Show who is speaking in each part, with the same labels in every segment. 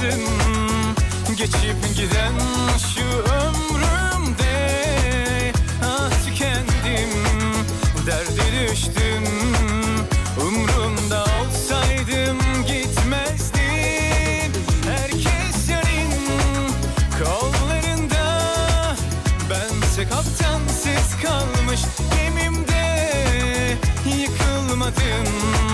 Speaker 1: sensin Geçip giden şu ömrümde Ah tükendim. Derde düştüm. Umrumda olsaydım gitmezdim. Herkes senin kollarında. Bense kaptansız kalmış gemimde Yıkılmadım.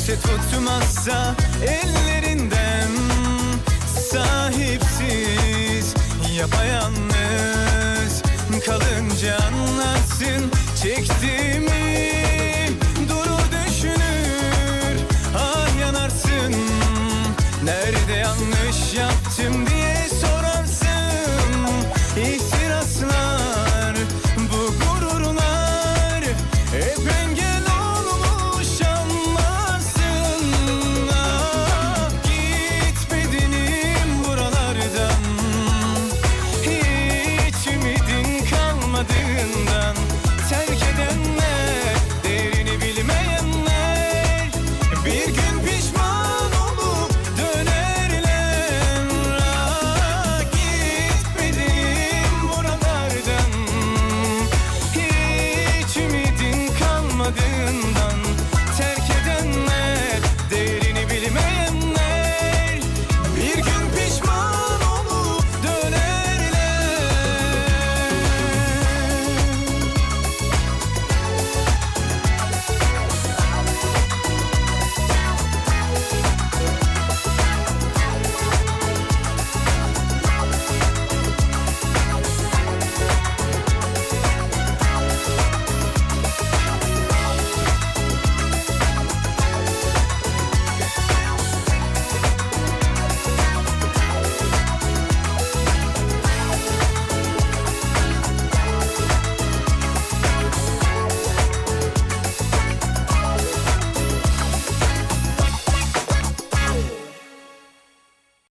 Speaker 1: kimse tutmazsa ellerinden Sahipsiz, yapayalnız kalınca anlarsın çektiğimi. Durur düşünür, ah yanarsın. Nerede yanlış yaptım diye sor.